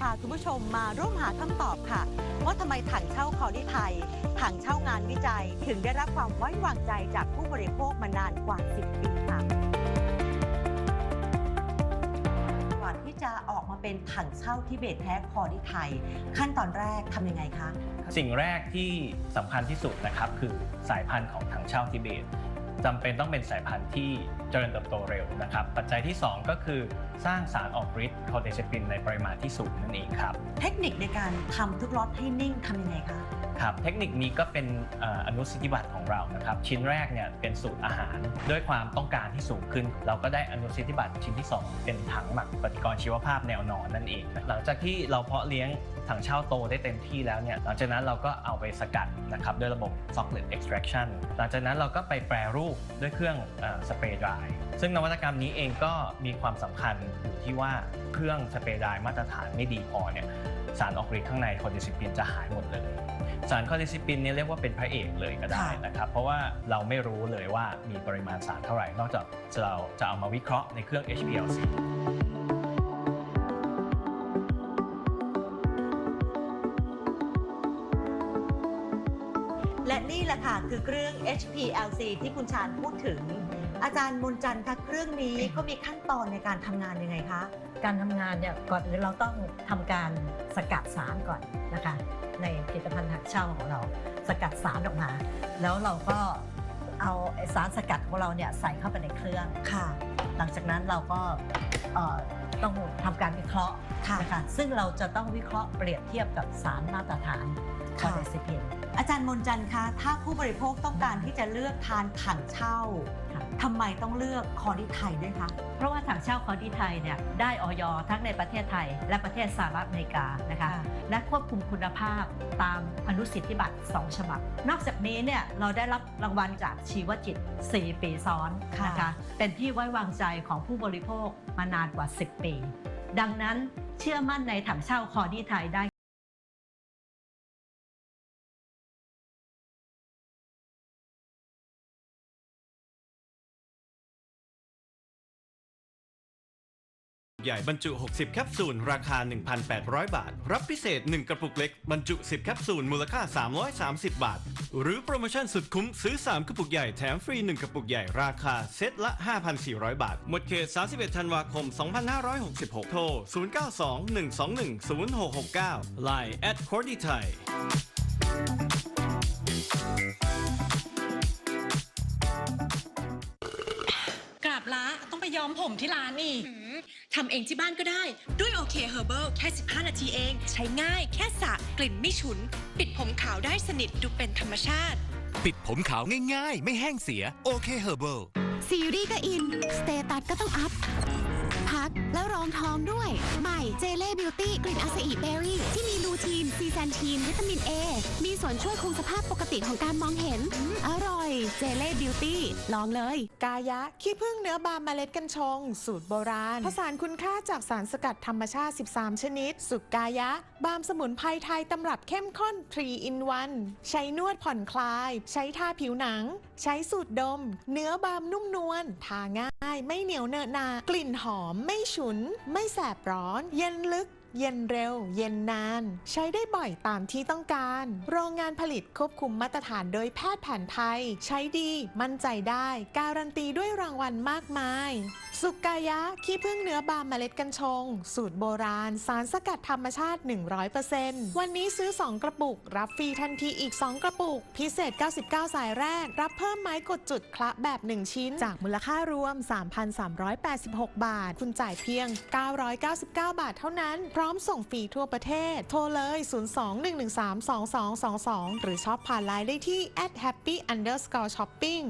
พาคุณผู้ชมมาร่วมหาคำตอบค่ะ ว่าทำไมถังเช่าคอที่ไทย ถังเช่างานวิจัยถึงได้รับความไว้วางใจจากผู้บริโภคมานานกว่า 10 ปีค่ะก่อนที่จะออกมาเป็นถังเช่าทิเบตแท้คอที่ไทย ขั้นตอนแรกทำยังไงคะ สิ่งแรกที่สำคัญที่สุดนะครับคือสายพันธุ์ของถังเช่าทิเบต จำเป็นต้องเป็นสายพันธุ์ที่เจริญเติบโตเร็วนะครับ ปัจจัยที่ 2 ก็คือสร้างสารออกฤทธิ์คอเทชปินในปริมาณที่สูงนั่นเองครับ เทคนิคในการทำทุกล็อตให้นิ่งทำยังไงคะ ครับเทคนิคนี้ก็เป็นอนุสิทธิบัตรของเรานะครับชิ้นแรกเนี่ยเป็นสูตรอาหาร ด้วยความต้องการที่สูงขึ้น เราก็ได้อนุสิทธิบัตรชิ้นที่ 2 เป็นถังหมักปฏิกรณ์ชีวภาพแนวนอนนั่นเอง หลังจากที่เราเพาะเลี้ยงถังเช่าโตได้เต็มที่แล้วเนี่ยหลังจากนั้นเราก็เอาไปสกัดนะครับด้วยระบบ Chocolate Extraction หลังจากนั้นเราก็ไปแปรรูปด้วยเครื่องสเปรย์ดรายซึ่งนวัตกรรมนี้เองก็มีความสำคัญอยู่ที่ว่าเครื่องสเปรย์ดรายมาตรฐานไม่ดีพอเนี่ยสารออกฤทธิ์ข้างในคอร์ติซิปินจะหายหมดเลย สารคอร์ติซิปินนี่เรียกว่าเป็นพระเอกเลยก็ได้นะครับ เพราะว่าเราไม่รู้เลยว่ามีปริมาณสารเท่าไหร่ นอกจากเราจะเอามาวิเคราะห์ในเครื่อง HPLC และนี่แหละค่ะคือเครื่อง HPLC ที่คุณชาญพูดถึง อาจารย์มนจันทร์คะเครื่องนี้เขามีขั้นตอนในการทำงานยังไงคะ การทำงานเนี่ยก่อนอื่นเราต้องทำการสกัดสารก่อนนะคะ ในผลิตภัณฑ์ถักเช่าของเรา สกัดสารออกมา แล้วเราก็เอาไอ้สารสกัดของเราเนี่ยใส่เข้าไปในเครื่องค่ะ หลังจากนั้นเราก็เอ่อ ต้องทำการวิเคราะห์ค่ะนะคะซึ่งเราจะต้องวิเคราะห์เปรียบเทียบกับสารมาตรฐานคอค่ะร์เดซิพินอาจารย์มนจันทร์คะ ถ้าผู้บริโภคต้องการที่จะเลือกทานถังเช่าค่ะทำไมต้องเลือกคอที่ไทยด้วยคะ เพราะว่าถังเช่าคอร์ดีไทยเนี่ยได้ออยทั้งในประเทศไทย และประเทศสหรัฐอเมริกานะคะค่ะและควบคุมคุณภาพตามอนุสิทธิบัตร 2 ฉบับ นอกจากนี้เนี่ยเราได้รับรางวัลจากชีวจิต 4 ปีซ้อนค่ะนะคะ เป็นที่ไว้วางใจของผู้บริโภคมานานกว่า 10 ปี ดังนั้นเชื่อมั่นในถังเช่าคอร์ดีไทยได้ ใหญ่บรรจุ 60 แคปซูล ราคา 1,800 บาท รับพิเศษ 1 กระปุกเล็ก บรรจุ 10 แคปซูล มูลค่า 330 บาท หรือโปรโมชั่นสุดคุ้มซื้อ 3 กระปุกใหญ่แถมฟรี 1 กระปุกใหญ่ราคาเซตละ 5,400 บาท หมดเขต 31 ธันวาคม 2566 โทร 0921210669 Line at c o r d y Thai ละต้องไปย้อมผมที่ร้านอีกหืมทำเองที่บ้านก็ได้ ด้วยโอเคเฮอร์เบิลแค่ 15 นาทีเอง ใช้ง่ายแค่สระกลิ่นไม่ฉุน ปิดผมขาวได้สนิทดูเป็นธรรมชาติ ปิดผมขาวง่ายๆ ไม่แห้งเสียโอเคเฮอร์เบิลซีรีส์ก็อิน สเตตัสก็ต้องอัพ พักแล้วรองท้องด้วยใหม่ เจเล่บิวตี้กลิ่นอาซาอิเบอรี่ ที่มีลูทีน ซีแซนทีน วิตามิน A มีส่วนช่วยคงสภาพปกติของการมองเห็น อร่อย เจเล่บิวตี้ ลองเลย กายะ ขี้ผึ้งเนื้อบามเมล็ดกัญชง สูตรโบราณ ผสานคุณค่าจากสารสกัดธรรมชาติ 13 ชนิด สุกกายะ บามสมุนไพรไทยตำรับเข้มข้น3 in 1 ใช้นวดผ่อนคลาย ใช้ทาผิวหนัง ใช้สูตรดม เนื้อบามนุ่มนวล ทาง่าย ไม่เหนียวเนอะหนากลิ่นหอม ไม่ฉุน ไม่แสบร้อนเย็นลึก เย็นเร็ว เย็นนาน ใช้ได้บ่อยตามที่ต้องการ โรงงานผลิตควบคุมมาตรฐานโดยแพทย์แผนไทย ใช้ดี มั่นใจได้ การันตีด้วยรางวัลมากมาย สุกายะขี้ผึ้งเนื้อบามเมล็ดกัญชง สูตรโบราณ สารสกัดธรรมชาติ 100%วันนี้ซื้อ 2 กระปุก รับฟรีทันทีอีก 2 กระปุก พิเศษ 99 สายแรก รับเพิ่มไม้กดจุดคละแบบ 1 ชิ้น จากมูลค่ารวม 3,386 บาท คุณจ่ายเพียง 999 บาทเท่านั้น พร้อมส่งฟรีทั่วประเทศ โทรเลย 02-113-2222 หรือช็อปผ่านไลน์ได้ที่ at happy underscore shopping